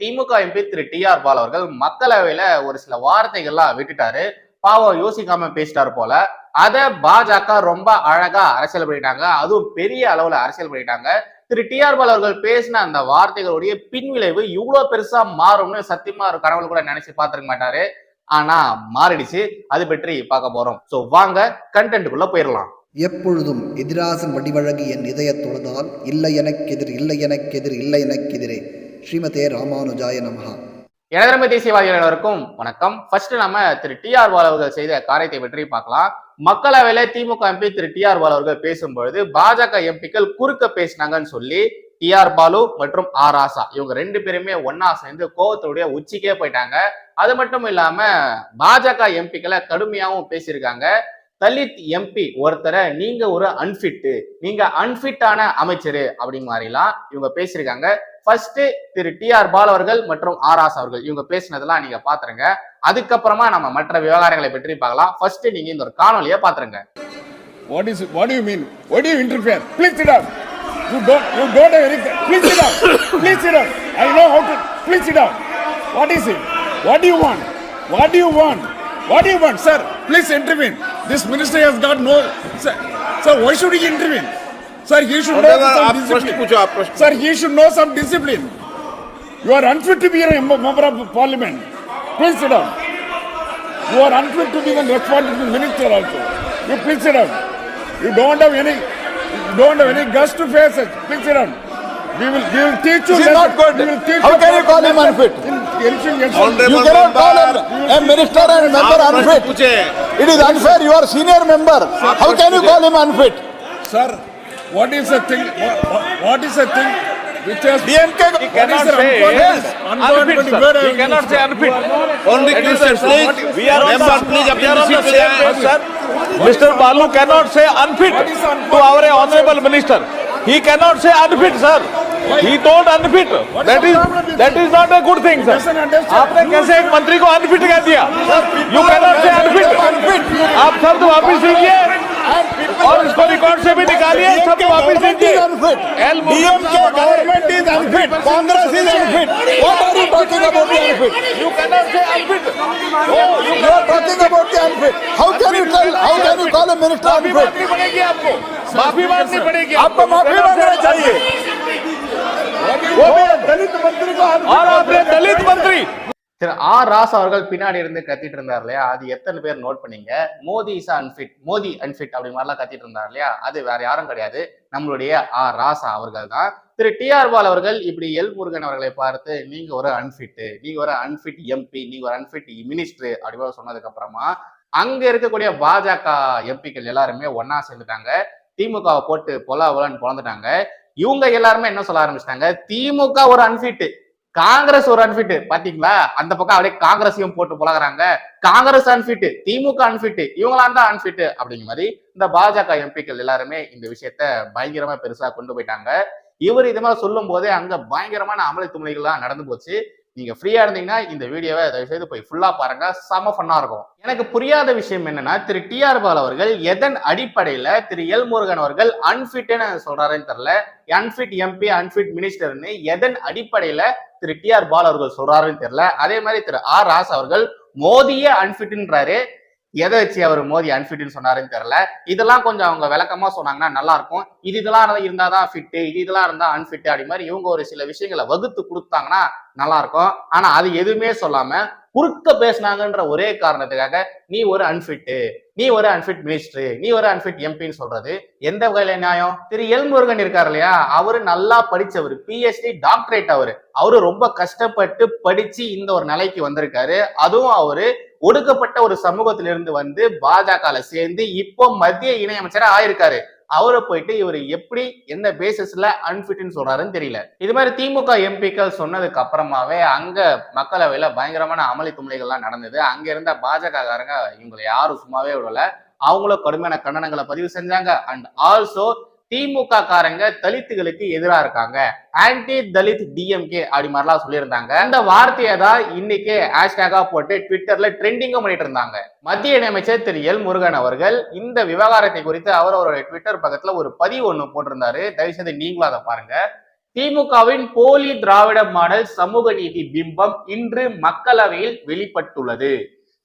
DMK MP Thiru T R Baalu அவர்கள் மக்களவையில ஒரு சில வார்த்தைகள்லாம் விட்டுட்டாரு. பாவம் யோசிக்காம பேசிட்டாரு போல. அதை பாஜக ரொம்ப அழகா அரசியல் பண்ணிட்டாங்க. அதுவும் பெரிய அளவுல அரசியல் பண்ணிட்டாங்க. திரு டி ஆர் பால் அவர்கள் பேசின அந்த வார்த்தைகளுடைய பின்விளைவு இவ்வளவு பெருசா மாறும்னு சத்தியமா ஒரு கடவுள் கூட நினைச்சு பார்த்திருக்க மாட்டாரு. ஆனா மாறிடுச்சு. அது பற்றி பார்க்க போறோம். சோ வாங்க கண்டென்ட்டுக்குள்ள போயிடலாம். எப்பொழுதும் எதிராசன் வடிவழகு என் இதய தொழுதால் இல்லை எனக்கெதிர் இல்லை எனக்கெதிர் இல்லை எனக்கெதிரே ஸ்ரீமதே ராமானுஜாய நமஹா. எனதரமை தேசியவாதிகள் அனைவருக்கும் வணக்கம். ஃபர்ஸ்ட் நம்ம திரு டி ஆர் அவர்கள் செய்த காரியத்தை பற்றி பார்க்கலாம். மக்களவையில DMK MP Thiru T R Baalu அவர்கள் பேசும்பொழுது பாஜக எம்பிக்கள் குறுக்க பேசினாங்கன்னு சொல்லி டி ஆர் பாலு மற்றும் ஆர் ஆசா இவங்க ரெண்டு பேருமே ஒன்னா சேர்ந்து கோவத்துடைய உச்சிக்கே போயிட்டாங்க. அது மட்டும் இல்லாம பாஜக எம்பிக்களை கடுமையாவும் பேசியிருக்காங்க. தலித் எம்பி ஒருத்தரை நீங்க ஒரு அன்பிட்டு நீங்க அன்பிட்டான அமைச்சர் அப்படிங்க மாதிரிலாம் இவங்க பேசியிருக்காங்க. First Thiru T R Baalu அவர்கள் மற்றும் ஆர் ஆஸ் அவர்கள் இவங்க பேசினதெல்லாம் நீங்க பாத்துருங்க அதுக்கப்புறமா நம்ம மற்ற விவகாரங்களை பற்றி பார்க்கலாம் ஃபர்ஸ்ட் நீங்க இந்த ஒரு காணொலியை பாத்துருங்க What is it? What do you mean? Why do you interfere? Please sit down. You don't. You don't have any. Please sit down. Please sit down. I know how to. Please sit down. What is it? What do you want? What do you want? What do you want, sir? Please intervene. This minister has got no. Sir, should he should know some discipline. पूछो आप प्रश्न Sir, he should know some discipline. You are unfit to be a member of parliament. Please sit down. You are unfit to be the responsible minister also. You please sit down. You don't have any, you don't have any guts to face it. Please sit down. We will, we will teach you. This is not good. We will teach How you can you call him unfit? Honorable You cannot call him member. a minister and a member आप प्रश्न unfit. पूछे It is unfair. You are senior member. How can you call him unfit? Sir, what is the thing? What, what, is the thing which has DMK What is the Yes. unfortunate word I have used, sir? only Christians please We are on the, please we are on the same page, sir. Mr. Balu cannot say unfit unfit? to our honorable minister. He cannot say unfit, sir. He told unfit. That is that is not a good thing, sir. आपने कैसे एक मंत्री को unfit कह दिया you cannot say unfit आप शब्द वापिस लीजिए और इसको रिकॉर्ड से भी निकालिए सब वापस government is unfit Congress is unfit आपको माफ़ी मांगनी पड़ेगी आपको। माफ़ी मांगना चाहिए वो भी दलित मंत्री को और आपने दलित मंत्री திரு ஆர் ராஸ் அவர்கள் பின்னாடி இருந்து கத்திட்டு இருந்தார் இல்லையா? அது எத்தனை பேர் நோட் பண்ணீங்க? Modi is unfit Modi unfit அப்படி மாதிரிலாம் கத்திட்டு இருந்தார் இல்லையா? அது வேற யாரும் கிடையாது. நம்மளுடைய ஆர் ராசா அவர்கள் தான். திரு டி ஆர் பால் அவர்கள் இப்படி எல் முருகன் அவர்களை பார்த்து நீங்க ஒரு அன்ஃபிட் நீங்க ஒரு அன்ஃபிட் எம்பி நீங்க ஒரு அன்ஃபிட் மினிஸ்டர் அப்படி சொன்னதுக்கு அப்புறமா அங்க இருக்கக்கூடிய பாஜக எம்பிக்கள் எல்லாருமே ஒன்னா சேர்ந்துட்டாங்க. திமுகவை போட்டு பொலா பொலான்னு பொழந்துட்டாங்க இவங்க எல்லாருமே என்ன சொல்ல ஆரம்பிச்சிட்டாங்க? திமுக ஒரு அன்ஃபிட் காங்கிரஸ் ஒரு அன்பிட் பாத்தீங்களா? அந்த பக்கம் அப்படியே காங்கிரஸையும் போட்டு புலகிறாங்க. காங்கிரஸ் அன்பிட் திமுக அன்பிட் இவங்களாம் தான் அன்பிட் அப்படிங்கிற மாதிரி இந்த பாஜக எம்பிக்கள் எல்லாருமே இந்த விஷயத்த பயங்கரமா பெருசா கொண்டு போயிட்டாங்க. இவர் இது மாதிரி சொல்லும் போதே அங்க பயங்கரமான அமளி துமளிகள்லாம் நடந்து போச்சு. நீங்க ஃப்ரீயா இருந்தீங்கன்னா இந்த வீடியோவை தயவுசெய்து போய் ஃபுல்லா பாருங்க. செம ஃபன்னா இருக்கும். எனக்கு புரியாத விஷயம் என்னன்னா திரு டி ஆர் பால் அவர்கள் எதன் அடிப்படையில திரு எல் முருகன் அவர்கள் அன்ஃபிட்னு சொல்றாருன்னு தெரியல. அன்ஃபிட் எம்பி அன்ஃபிட் மினிஸ்டர்னு எதன் அடிப்படையில திரு டி ஆர் பால் அவர்கள் சொல்றாருன்னு தெரியல. அதே மாதிரி திரு ஆர் ராஸ் அவர்கள் மோதியே அன்ஃபிட்ன்றாரு எதை வச்சு அவர் மோதி அன்ஃபிட்னு சொன்னாருன்னு தெரியல. இதெல்லாம் கொஞ்சம் அவங்க விளக்கமா சொன்னாங்கன்னா நல்லா இருக்கும் இது இதெல்லாம் இருந்தாதான் ஃபிட்டு இது இதெல்லாம் இருந்தா அன்ஃபிட் அப்படி மாதிரி இவங்க ஒரு சில விஷயங்களை வகுத்து கொடுத்தாங்கன்னா நல்லா இருக்கும் ஆனா அது எதுவுமே சொல்லாம குறுக்க பேசினாங்கன்ற ஒரே காரணத்துக்காக நீ ஒரு அன்ஃபிட்டு நீ ஒரு அன்ஃபிட் மினிஸ்டர் நீ ஒரு அன்ஃபிட் எம்பின்னு சொல்றது எந்த வகையில நியாயம்? திரு எல்முருகன் இருக்கார் இல்லையா? அவரு நல்லா படிச்சவர் பிஎஸ்டி டாக்டரேட் அவரு. அவரு ரொம்ப கஷ்டப்பட்டு படிச்சு இந்த ஒரு நிலைக்கு வந்திருக்காரு. அதுவும் அவரு ஒடுக்கப்பட்ட ஒரு சமூகத்திலிருந்து வந்து பாஜக சேர்ந்து இப்போ மத்திய இணையமைச்சரா ஆயிருக்காரு. அவரை போயிட்டு இவர் எப்படி எந்த பேசிஸ்ல அன்பிட்னு சொல்றாருன்னு தெரியல. இது மாதிரி திமுக எம்பிக்கள் சொன்னதுக்கு அப்புறமாவே அங்க மக்களவையில பயங்கரமான அமளி துமளிகள்லாம் நடந்தது. அங்க இருந்த பாஜக காரங்க இவங்களை யாரும் சும்மாவே விடல. அவங்களும் கடுமையான கண்டனங்களை பதிவு செஞ்சாங்க. அண்ட் ஆல்சோ திமுக காரங்க தலித்துகளுக்கு எதிராக இருக்காங்க. ஆன்டி தலித் டிஎம்கே அப்படி மாதிரிலாம் சொல்லியிருந்தாங்க. அந்த வார்த்தையை தான் இன்னைக்கு ஹேஷ்டேகா போட்டு ட்விட்டர்ல ட்ரெண்டிங்கும் பண்ணிட்டு இருந்தாங்க. மத்திய இணையமைச்சர் திரு எல் முருகன் அவர்கள் இந்த விவகாரத்தை குறித்து அவர் அவருடைய ட்விட்டர் பக்கத்துல ஒரு பதிவு ஒன்று போட்டிருந்தாரு. தயவு செய்து நீங்களும் அதை பாருங்க. திமுகவின் போலி திராவிட மாடல் சமூக நீதி பிம்பம் இன்று மக்களவையில் வெளிப்பட்டுள்ளது.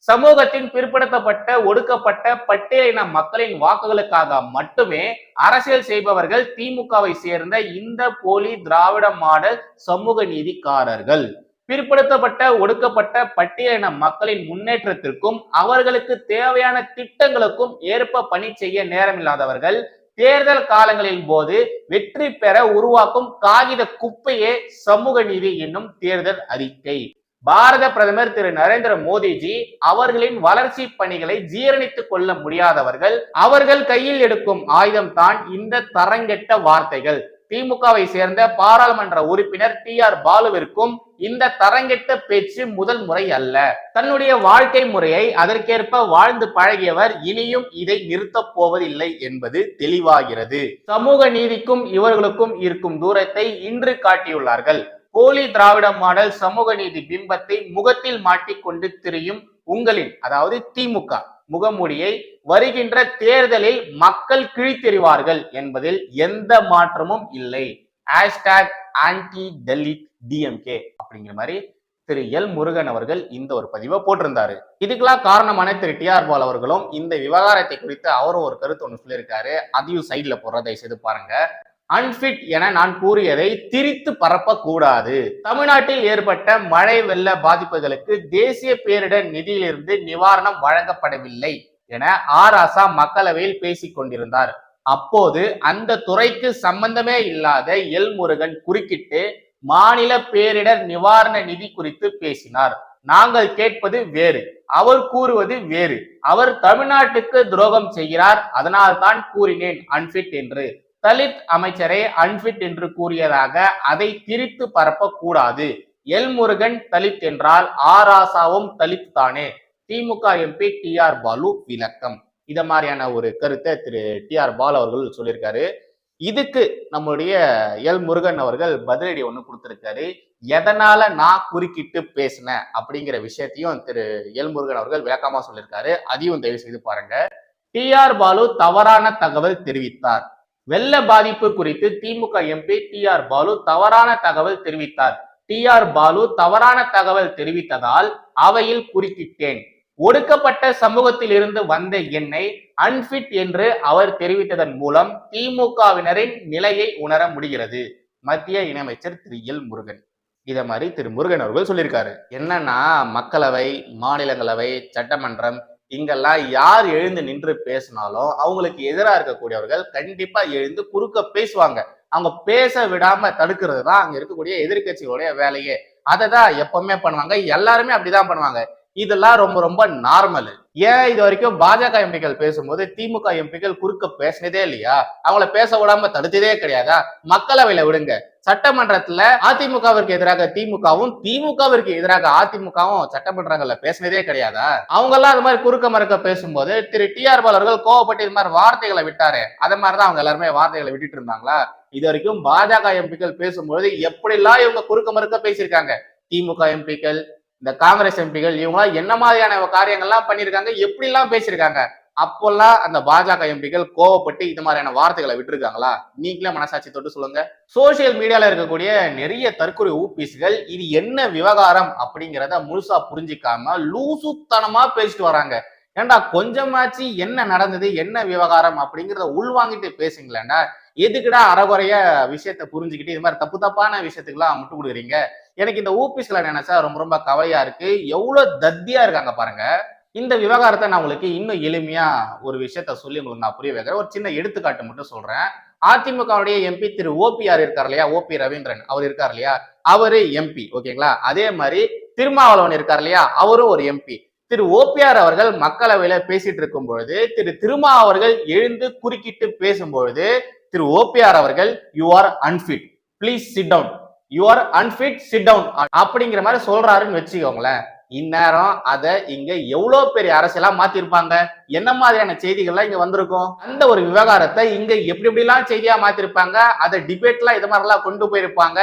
சமூகத்தின் பிற்படுத்தப்பட்ட ஒடுக்கப்பட்ட பட்டியலின மக்களின் வாக்குகளுக்காக மட்டுமே அரசியல் செய்பவர்கள் திமுகவை சேர்ந்த இந்த போலி திராவிட மாடல் சமூக நீதிக்காரர்கள். பிற்படுத்தப்பட்ட ஒடுக்கப்பட்ட பட்டியலின மக்களின் முன்னேற்றத்திற்கும் அவர்களுக்கு தேவையான திட்டங்களுக்கும் ஏற்ப பணி செய்ய நேரமில்லாதவர்கள் தேர்தல் காலங்களின் போது வெற்றி பெற உருவாக்கும் காகித குப்பையே சமூக நீதி என்னும் தேர்தல் அறிக்கை. பாரத பிரதமர் திரு நரேந்திர மோடிஜி அவர்களின் வளர்ச்சி பணிகளை ஜீரணித்துக் கொள்ள முடியாதவர்கள் அவர்கள் கையில் எடுக்கும் ஆயுதம் தான் இந்த தரங்கெட்ட வார்த்தைகள். திமுகவை சேர்ந்த பாராளுமன்ற உறுப்பினர் டி ஆர் பாலுவிற்கும் இந்த தரங்கெட்ட பேச்சு முதல் முறை அல்ல. தன்னுடைய வாழ்க்கை முறையை அதற்கேற்ப வாழ்ந்து பழகியவர் இனியும் இதை நிறுத்தப் போவதில்லை என்பது தெளிவாகிறது. சமூக நீதிக்கும் இவர்களுக்கும் இருக்கும் தூரத்தை இன்று காட்டியுள்ளார்கள். போலி திராவிட மாடல் சமூக நீதி பிம்பத்தை முகத்தில் மாட்டிக்கொண்டு திரியும் உங்களின் அதாவது திமுக முகமூடியை வருகின்ற தேர்தலில் மக்கள் கிழித்தெறிவார்கள் என்பதில் எந்த மாற்றமும் இல்லை. ஹேஷ்டாக் ஆன்டி டெலிட் டிஎம்கே அப்படிங்கிற மாதிரி திரு எல் முருகன் அவர்கள் இந்த ஒரு பதிவை போட்டிருந்தாரு. இதுக்கெல்லாம் காரணமான திரு டி ஆர் பால் அவர்களும் இந்த விவகாரத்தை குறித்து அவரும் ஒரு கருத்து ஒன்று சொல்லியிருக்காரு. அதையும் சைட்ல போடுறதை செய்து பாருங்க. அன்பிட் என நான் கூறியதை திரித்து பரப்பக்கூடாது. தமிழ்நாட்டில் ஏற்பட்ட மழை வெள்ள பாதிப்புகளுக்கு தேசிய பேரிடர் நிதியிலிருந்து நிவாரணம் வழங்கப்படவில்லை என ஆர் ஆசா மக்களவையில் பேசிக் கொண்டிருந்தார். அப்போது அந்த துறைக்கு சம்பந்தமே இல்லாத எல் முருகன் குறுக்கிட்டு மாநில பேரிடர் நிவாரண நிதி குறித்து பேசினார். நாங்கள் கேட்பது வேறு அவர் கூறுவது வேறு. அவர் தமிழ்நாட்டுக்கு துரோகம் செய்கிறார் அதனால் தான் கூறினேன் அன்பிட் என்று. தலித் அமைச்சரை அன்பிட் என்று கூறியதாக அதை திரித்து பரப்ப கூடாது எல் முருகன் தலித் என்றால் ஆராசாவும் தலித் தானே. DMK MP T R Baalu விளக்கம். இத மாதிரியான ஒரு கருத்தை திரு டி ஆர் பாலு அவர்கள் சொல்லியிருக்காரு. இதுக்கு நம்மளுடைய எல் முருகன் அவர்கள் பதிலடி ஒண்ணு கொடுத்திருக்காரு. எதனால நான் குறுக்கிட்டு பேசினேன் அப்படிங்கிற விஷயத்தையும் திரு எல் முருகன் அவர்கள் விளக்கமா சொல்லியிருக்காரு. அதையும் தயவு செய்து பாருங்க. டி ஆர் பாலு தவறான தகவல் தெரிவித்தார். வெள்ள பாதிப்பு குறித்து DMK MP T R Baalu தவறான தகவல் தெரிவித்தார். டி ஆர் பாலு தவறான தகவல் தெரிவித்ததால் அவையில் குறுக்கிட்டேன். ஒடுக்கப்பட்ட சமூகத்தில் இருந்து வந்த என்னை அன்பிட் என்று அவர் தெரிவித்ததன் மூலம் திமுகவினரின் நிலையை உணர முடிகிறது. மத்திய இணையமைச்சர் திரு. எல். முருகன். இதை மாதிரி திரு. முருகன் அவர்கள் சொல்லியிருக்காரு. என்னன்னா மக்களவை மாநிலங்களவை சட்டமன்றம் இங்கெல்லாம் யார் எழுந்து நின்று பேசினாலும் அவங்களுக்கு எதிராக இருக்கக்கூடியவர்கள் கண்டிப்பா எழுந்து குறுக்க பேசுவாங்க. அவங்க பேச விடாம தடுக்கிறது தான் அங்க இருக்கக்கூடிய எதிர்கட்சிகளுடைய வேலையே. அதை தான் எப்பவுமே பண்ணுவாங்க. எல்லாருமே அப்படிதான் பண்ணுவாங்க. இதெல்லாம் ரொம்ப ரொம்ப நார்மல் ஏன் இது வரைக்கும் பாஜக எம்பிக்கள் பேசும்போது திமுக எம்பிக்கள் குறுக்க பேசினதே இல்லையா? அவங்கள பேச விடாம தடுத்ததே கிடையாதா? மக்களவையில விடுங்க. சட்டமன்றத்துல அதிமுகவிற்கு எதிராக திமுகவும் திமுகவிற்கு எதிராக அதிமுகவும் சட்டமன்றங்கள்ல பேசினதே கிடையாதா? அவங்க எல்லாம் அது மாதிரி குறுக்க மறுக்க பேசும்போது திரு டி ஆர் பாலர்கள் கோவப்பட்டு இது மாதிரி வார்த்தைகளை விட்டாரு அது மாதிரிதான் அவங்க எல்லாருமே வார்த்தைகளை விட்டுட்டு இருந்தாங்களா? இது வரைக்கும் பாஜக எம்பிக்கள் பேசும்பொழுது எப்படிலாம் இவங்க குறுக்க மறுக்க பேசியிருக்காங்க? திமுக எம்பிக்கள் இந்த காங்கிரஸ் எம்பிகள் இவங்களாம் என்ன மாதிரியான காரியங்கள்லாம் பண்ணியிருக்காங்க? எப்படிலாம் பேசியிருக்காங்க? அப்போல்லாம் அந்த பாஜக எம்பிகள் கோவப்பட்டு இது மாதிரியான வார்த்தைகளை விட்டுருக்காங்களா? நீங்களே மனசாட்சி தொட்டு சொல்லுங்க. சோசியல் மீடியால இருக்கக்கூடிய நிறைய தற்கொலை ஊபிஸ்கள் இது என்ன விவகாரம் அப்படிங்கிறத முழுசா புரிஞ்சிக்காம லூசுத்தனமா பேசிட்டு வராங்க. ஏன்டா கொஞ்சமாச்சு என்ன நடந்தது என்ன விவகாரம் அப்படிங்கிறத உள்வாங்கிட்டு பேசுங்களேன்டா. எதுக்குடா அறகுறைய விஷயத்த புரிஞ்சுக்கிட்டு இது மாதிரி தப்பு தப்பான விஷயத்துக்குலாம் முட்டு கொடுக்குறீங்க? எனக்கு இந்த ஊபிஸ்களை நினைச்சா ரொம்ப ரொம்ப கவலையா இருக்கு. எவ்வளவு தத்தியா இருக்காங்க பாருங்க. இந்த விவகாரத்தை நான் உங்களுக்கு இன்னும் எளிமையா ஒரு விஷயத்த சொல்லி உங்களுக்கு நான் புரிய வைக்கிறேன். ஒரு சின்ன எடுத்துக்காட்டு மட்டும் சொல்றேன். அதிமுகவுடைய எம்பி திரு ஓபிஆர் இருக்கார் இல்லையா? ஓபி ரவீந்திரன். அவர் இருக்கார் இல்லையா? அவரு எம்பி ஓகேங்களா? அதே மாதிரி திருமாவளவன் இருக்கார் இல்லையா? அவரும் ஒரு எம்பி திரு ஓபிஆர் அவர்கள் மக்களவையில பேசிட்டு இருக்கும் பொழுது திரு திருமா அவர்கள் எழுந்து குறுக்கிட்டு பேசும்பொழுது திரு ஓபிஆர் அவர்கள் you are unfit please sit down you are unfit sit down அப்படிங்கிற மாதிரி சொல்றாருன்னு வச்சுக்கோங்களேன். இந்நேரம் அதை இங்க எவ்வளவு பெரிய அரசியலா மாத்திருப்பாங்க? என்ன மாதிரியான செய்திகள்லாம் இங்க வந்திருக்கும்? அந்த ஒரு விவகாரத்தை இங்க எப்படி எப்படிலாம் செய்தியா மாத்திருப்பாங்க? அதை டிபேட்லாம் இது மாதிரிலாம் கொண்டு போயிருப்பாங்க.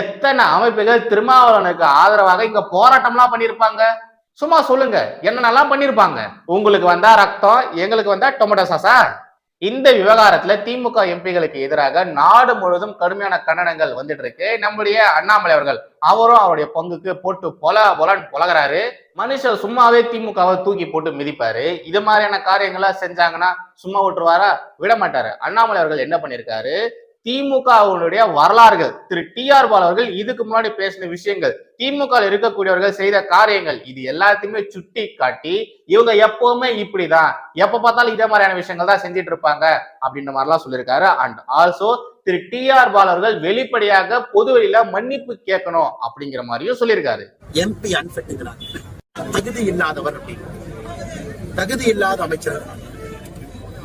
எத்தனை அமைப்புகள் திருமாவளவனுக்கு ஆதரவாக இங்க போராட்டம்லாம் பண்ணியிருப்பாங்க சும்மா சொல்லுங்க. என்னென்னலாம் பண்ணியிருப்பாங்க உங்களுக்கு வந்தா ரத்தம் எங்களுக்கு வந்தா டொமேட்டோ சாஸா? இந்த விவகாரத்துல திமுக எம்பிகளுக்கு எதிராக நாடு முழுவதும் கடுமையான கண்டனங்கள் வந்துட்டு இருக்கு நம்முடைய அண்ணாமலை அவர்கள் அவரும் அவருடைய பங்குக்கு போட்டு பொல பொலன் பொலகிறாரு. மனுஷர் சும்மாவே திமுகவை தூக்கி போட்டு மிதிப்பாரு. இது மாதிரியான காரியங்களா செஞ்சாங்கன்னா சும்மா விட்டுருவாரா? விட மாட்டாரு அண்ணாமலை அவர்கள் என்ன பண்ணிருக்காரு திமுகவுடைய வரலாறுகள். திரு டி ஆர் பால் அவர்கள் இதுக்கு முன்னாடி பேசின விஷயங்கள். திமுக இருக்கக்கூடியவர்கள் செய்த காரியங்கள் இது எல்லாத்தையுமே சுட்டி காட்டி இவங்க எப்பவுமே இப்படிதான். எப்ப பார்த்தாலும் இதே மாதிரியான விஷயங்கள் தான் செஞ்சிட்டு இருப்பாங்க அப்படின்ற மாதிரிலாம் சொல்லியிருக்காரு. And also Thiru T R Baalu வெளிப்படையாக பொதுவெளியில மன்னிப்பு கேட்கணும் அப்படிங்கிற மாதிரியும் சொல்லியிருக்காரு. எம்பி அன்பிட்டுங்கிறாங்க தகுதி இல்லாதவர் தகுதி இல்லாத அமைச்சர்.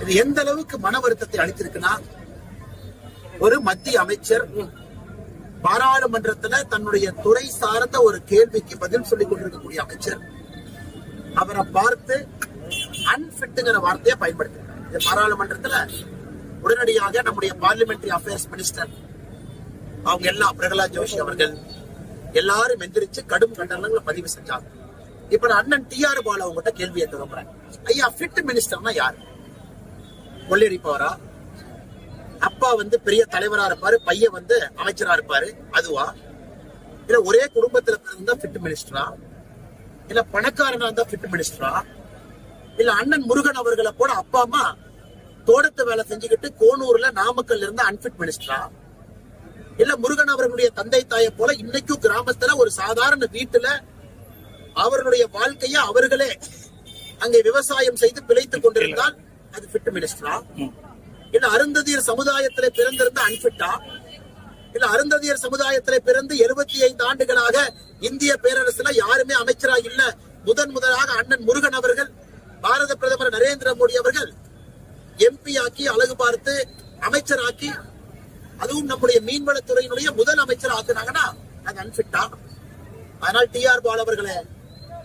இது எந்த அளவுக்கு மன வருத்தத்தை அளித்திருக்குன்னா ஒரு மத்திய அமைச்சர் பாராளுமன்றத்துல தன்னுடைய துறை சார்ந்த ஒரு கேள்விக்கு பதில் சொல்லிக் கொண்டிருக்கக்கூடிய அமைச்சர். அவரை பார்த்து அன்பிட்டுங்கிற வார்த்தையை பயன்படுத்துறாங்க பாராளுமன்றத்துல உடனடியாக நம்முடைய பார்லிமெண்டரி அஃபேர்ஸ் மினிஸ்டர் அவங்க எல்லாம் பிரகலாத் ஜோஷி அவர்கள் எல்லாரும் எந்திரிச்சு கடும் கண்டனங்களை பதிவு செஞ்சாங்க. இப்ப நான் அண்ணன் டி ஆர் பாலு அவங்ககிட்ட கேள்வியை திரும்புறேன் ஐயா ஃபிட் மினிஸ்டர்னா யாரு? கொள்ளையடிப்பவரா அப்பா வந்து பெரிய தலைவரா இருப்பாரு பையன் வந்து அமைச்சரா இருப்பாரு. அதுவா? இல்ல ஒரே குடும்பத்துல பிறந்தா ஃபிட் மினிஸ்டரா இல்ல பணக்காரனா இருந்தா ஃபிட் மினிஸ்டரா இல்ல அண்ணன் முருகன் அவர்களை போல அப்பா அம்மா தோட்டத்து வேலை செஞ்சுக்கிட்டு கோனூர்ல நாமக்கல்ல இருந்து அன்பிட் மினிஸ்டரா இல்ல முருகன் அவர்களுடைய தந்தை தாயை போல இன்னைக்கும் கிராமத்துல ஒரு சாதாரண வீட்டுல அவர்களுடைய வாழ்க்கைய அவர்களே அங்கே விவசாயம் செய்து பிழைத்துக் கொண்டிருந்தால் அது ஃபிட் மினிஸ்டரா இல்ல அருந்ததியர் சமுதாயத்திலே பிறந்திருந்த அன்பிட்டா? இல்ல அருந்ததியர் சமுதாயத்திலே பிறந்து எழுபத்தி ஐந்து ஆண்டுகளாக இந்திய பேரரசுல யாருமே அமைச்சரா இல்ல? முதன் முதலாக அண்ணன் முருகன் அவர்கள் பாரத பிரதமர் நரேந்திர மோடி அவர்கள் எம்பி ஆக்கி அழகு பார்த்து அமைச்சராக்கி அதுவும் நம்முடைய மீன்வளத்துறையினுடைய முதல் அமைச்சர் ஆக்குனாங்கன்னா அது அன்பிட்டா? அதனால் டி ஆர் பால் அவர்களே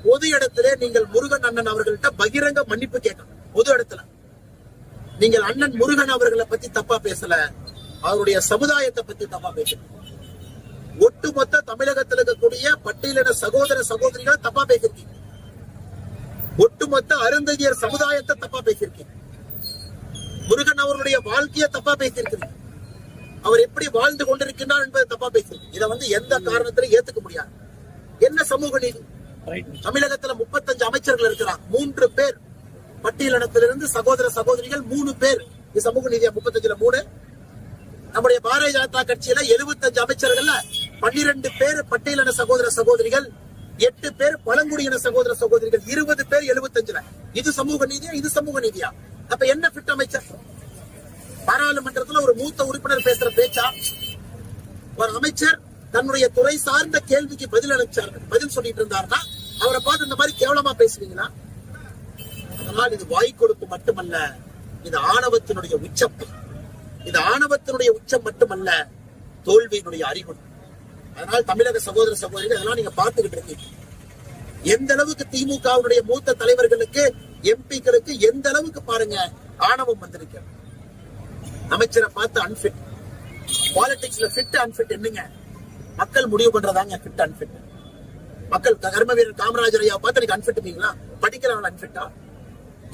பொது இடத்திலே நீங்கள் முருகன் அண்ணன் அவர்கள்ட்ட பகிரங்க மன்னிப்பு கேட்கணும் பொது இடத்துல. நீங்கள் அண்ணன் முருகன் அவர்களை பத்தி தப்பா பேசல அவருடைய சமுதாயத்தை பத்தி தப்பா பேசணும் ஒட்டுமொத்த தமிழகத்தில் இருக்கக்கூடிய பட்டியலின சகோதர சகோதரிகளை தப்பா பேசிருக்கீங்க ஒட்டுமொத்த அருந்ததியர் சமுதாயத்தை தப்பா பேசியிருக்கீங்க. முருகன் அவர்களுடைய வாழ்க்கையை தப்பா பேசியிருக்கிறீங்க. அவர் எப்படி வாழ்ந்து கொண்டிருக்கின்றார் என்பதை தப்பா பேசியிருக்கீங்க. இதை வந்து எந்த காரணத்திலும் ஏத்துக்க முடியாது. என்ன சமூக நீதி? தமிழகத்துல முப்பத்தஞ்சு அமைச்சர்கள் இருக்கிறார். மூன்று பேர். பட்டியலினத்திலிருந்து சகோதர சகோதரிகள் மூணு பேர். இது சமூக நீதியா முப்பத்தஞ்சுல மூணு. நம்முடைய பாரதிய ஜனதா கட்சியில 75 அமைச்சர்கள்ல பன்னிரண்டு பேர் பட்டியலின சகோதர சகோதரிகள் எட்டு பேர் பழங்குடியின சகோதர சகோதரிகள் இருபது பேர் 75ல இது சமூக நீதியா? இது சமூக நீதியா? அப்ப என்ன பிட் அமைச்சர்? பாராளுமன்றத்துல ஒரு மூத்த உறுப்பினர் பேசுற பேச்சா? ஒரு அமைச்சர் தன்னுடைய துறை சார்ந்த கேள்விக்கு பதில் அளிச்சார் பதில் சொல்லிட்டு இருந்தாருன்னா அவரை பார்த்து இந்த மாதிரி கேவலமா பேசுவீங்களா? ஆனால் இது வாய் கொடுப்பு மட்டுமல்ல இது ஆணவத்தினுடைய உச்சம் இது ஆணவத்தினுடைய உச்சம் மட்டுமல்ல தோல்வியினுடைய அறிகுறி. அதனால் தமிழக சகோதர சகோதரிகள் இதெல்லாம் நீங்க பார்த்துக்கிட்டு இருக்கீங்க. எந்த அளவுக்கு திமுகவுடைய மூத்த தலைவர்களுக்கு எம்பிக்களுக்கு எந்த அளவுக்கு பாருங்க ஆணவம் வந்திருக்கிறது. அமைச்சரை பார்த்து அன்பிட் பாலிடிக்ஸ்ல ஃபிட் அன்பிட் என்னங்க? மக்கள் முடிவு பண்றதாங்க ஃபிட் அன்பிட் மக்கள் கர்ம வீரர் காமராஜர் ஐயா பார்த்து நீங்க அன்பிட்டுங்களா படிக்கிறவங்க அன்பிட்டா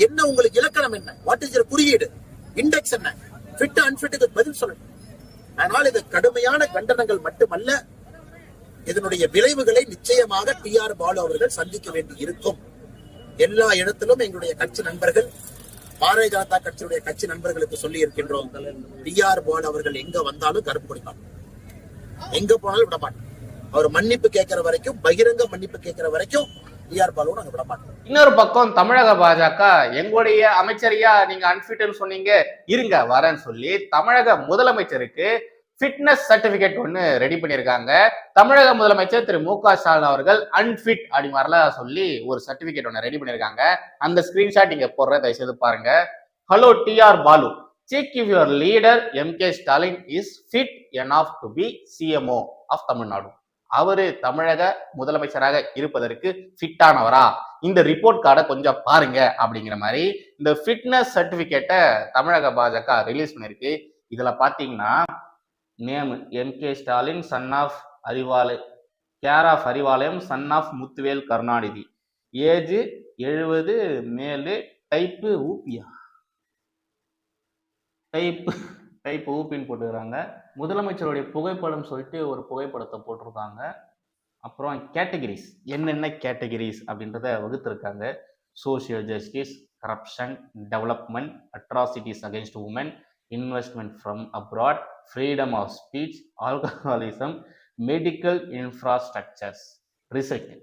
என்ன உங்களுக்கு இலக்கணம் என்ன? வாட் இஸ் குறியீடு? இண்டெக்ஸ் என்ன? ஃபிட் அன்ஃபிட்டுக்கு பதில் சொல்லணும். அதனால் இது கடுமையான கண்டனங்கள் மட்டுமல்ல இதனுடைய விளைவுகளை நிச்சயமாக டி ஆர் பாலு அவர்கள் சந்திக்க வேண்டி இருக்கும். எல்லா இடத்திலும் எங்களுடைய கட்சி நண்பர்கள் பாரதிய ஜனதா கட்சியுடைய கட்சி நண்பர்களுக்கு சொல்லி இருக்கின்றோம் டி ஆர் பாலு அவர்கள் எங்க வந்தாலும் கருப்பு கொடுப்பாங்க எங்க போனாலும் விட மாட்டோம் அவர் மன்னிப்பு கேட்கிற வரைக்கும் பகிரங்க மன்னிப்பு கேட்கிற வரைக்கும் நாங்க விட மாட்டோம். இன்னொரு பக்கம் தமிழக பாஜக எங்களுடைய அமைச்சரையா நீங்க அன்பிட்னு சொன்னீங்க இருங்க வரேன்னு சொல்லி தமிழக முதலமைச்சருக்கு ஃபிட்னஸ் சர்டிபிகேட் ஒன்னு ரெடி பண்ணியிருக்காங்க. தமிழக முதலமைச்சர் திரு மு க ஸ்டாலின் அவர்கள் அன்ஃபிட் அப்படி மாதிரிலாம் சொல்லி ஒரு சர்டிபிகேட் ஒன்று ரெடி பண்ணியிருக்காங்க. அந்த ஸ்கிரீன்ஷாட் இங்கே போடுற தயவுசெய்து பாருங்க. Hello TR Baalu check if your leader M K Stalin is fit enough to be CMO of Tamil Nadu அவரு தமிழக முதலமைச்சராக இருப்பதற்கு ஃபிட்டானவரா இந்த ரிப்போர்ட் கார்டை கொஞ்சம் பாருங்க அப்படிங்கிற மாதிரி இந்த ஃபிட்னஸ் சர்டிபிகேட்டை தமிழக பாஜக ரிலீஸ் பண்ணிருக்கு. இதுல பாத்தீங்கன்னா name M K Stalin son of அறிவாலய care of Arivalayam son of Muthuvel Karunanidhi. Age எழுபது மேலு டைப்பு ஊப்பியா டைப்பு டைப் ஊப்பின்னு போட்டுக்கிறாங்க. முதலமைச்சருடைய புகைப்படம் சொல்லிட்டு ஒரு புகைப்படத்தை போட்டிருக்காங்க. அப்புறம் கேட்டகிரிஸ் என்னென்ன கேட்டகிரிஸ் அப்படின்றத வகுத்திருக்காங்க. Social justice corruption development atrocities against women investment from abroad freedom of speech alcoholism medical infrastructures result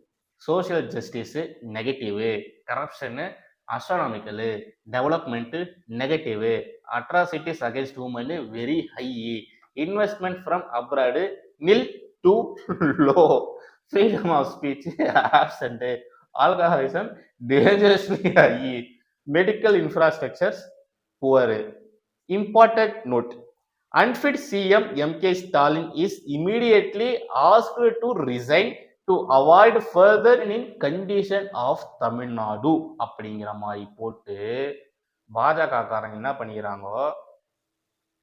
social justice negative corruption astronomical development negative atrocities against women very high investment from abroad nil to low freedom of speech absent alcoholism dangerously high medical infrastructures poor important note unfit CM M K Stalin is immediately to to resign to avoid further in condition of Tamil Nadu அப்படிங்கிற மாதிரி போட்டு பாஜக காரங்க என்ன பண்ணிக்கிறாங்கோ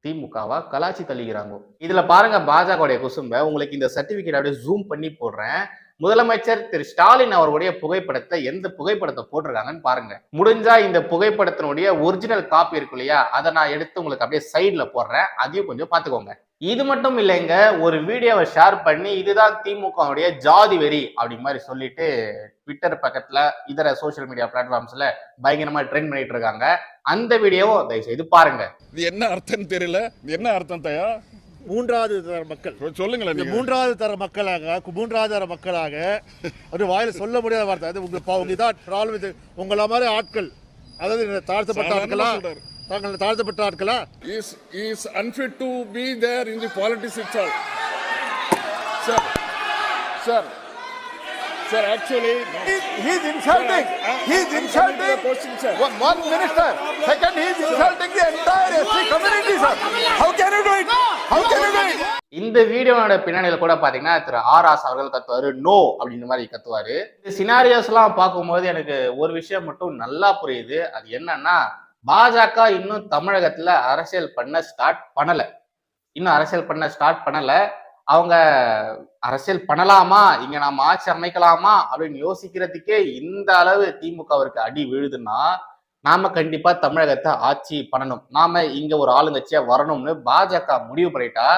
திமுகவா கலாச்சி தள்ளிக்கிறாங்க? இதுல பாருங்க பாஜகவுடைய குசும்ப. உங்களுக்கு இந்த சர்டிபிகேட் அப்படியே ஜூம் பண்ணி போடுறேன். முதலமைச்சர் திரு ஸ்டாலின் அவருடைய புகைப்படத்தை எந்த புகைப்படத்தை போட்டிருக்காங்கன்னு பாருங்க. முடிஞ்சா இந்த புகைப்படத்தினுடைய ஒரிஜினல் காப்பி இருக்கு இல்லையா? அதை நான் எடுத்து உங்களுக்கு அப்படியே சைட்ல போடுறேன். அதையும் கொஞ்சம் பாத்துக்கோங்க இது மட்டும் இல்லைங்க ஒரு வீடியோவை ஷேர் பண்ணி இதுதான் திமுகவுடைய ஜாதி வெறி அப்படி மாதிரி சொல்லிட்டு ட்விட்டர் பக்கத்துல இதர சோஷியல் மீடியா பிளாட்ஃபார்ம்ஸ்ல பயங்கரமா ட்ரெண்ட் பண்ணிட்டு இருக்காங்க. அந்த வீடியோவும் தயவு செய்து பாருங்க. இது என்ன அர்த்தம் தெரியல. இது என்ன அர்த்தம் தயா? மூன்றாவது தர மக்கள். சொல்லுங்களேன் மூன்றாவது தர மக்களாக மூன்றாவது தர மக்களாக அது வாயில சொல்ல முடியாத வார்த்தை. அது உங்க பா- உங்க இதான் ப்ராப்ளம் இது உங்கள மாதிரி ஆட்கள். அதாவது தாழ்த்தப்பட்ட ஆட்களா. தாங்கள் தாழ்த்தப்பட்ட ஆட்களா? Is is unfit to be there in the politics itself. Sir, sir, sir. Actually, he is insulting. He is insulting. question, sir. one, one minister. Second he is insulting the entire SC community sir. How can you do it? How can you do it? இந்த வீடியோவோட பின்னணியில கூட பாத்தீங்கன்னா திரு R as அவர்கள் கத்துவாரு no அப்படின்ற மாதிரி கத்துவாரு. இந்த scenarios எல்லாம் பார்க்கும்போது எனக்கு ஒரு விஷயம் மட்டும் நல்லா புரியுது. அது என்னன்னா பாஜக இன்னும் தமிழகத்துல அரசியல் பண்ண ஸ்டார்ட் பண்ணல. இன்னும் அரசியல் பண்ண ஸ்டார்ட் பண்ணல. அவங்க அரசியல் பண்ணலாமா? இங்க நாம் ஆட்சி அமைக்கலாமா? அப்படின்னு யோசிக்கிறதுக்கே இந்த அளவு திமுகவிற்கு அடி விழுதுன்னா நாம கண்டிப்பா தமிழகத்தை ஆட்சி பண்ணணும். நாம இங்க ஒரு ஆளுங்கட்சியா வரணும்னு பாஜக முடிவு பண்ணிட்டா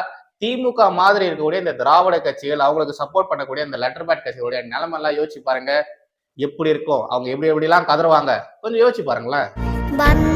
திமுக மாதிரி இருக்கக்கூடிய இந்த திராவிட கட்சிகள் அவங்களுக்கு சப்போர்ட் பண்ணக்கூடிய இந்த லெட்டர் பேட் கட்சிகளுடைய நிலைமை எல்லாம் யோசிச்சு பாருங்க. எப்படி இருக்கும்? அவங்க எப்படி எப்படிலாம் கதறுவாங்க? கொஞ்சம் யோசிச்சு பாருங்களேன்.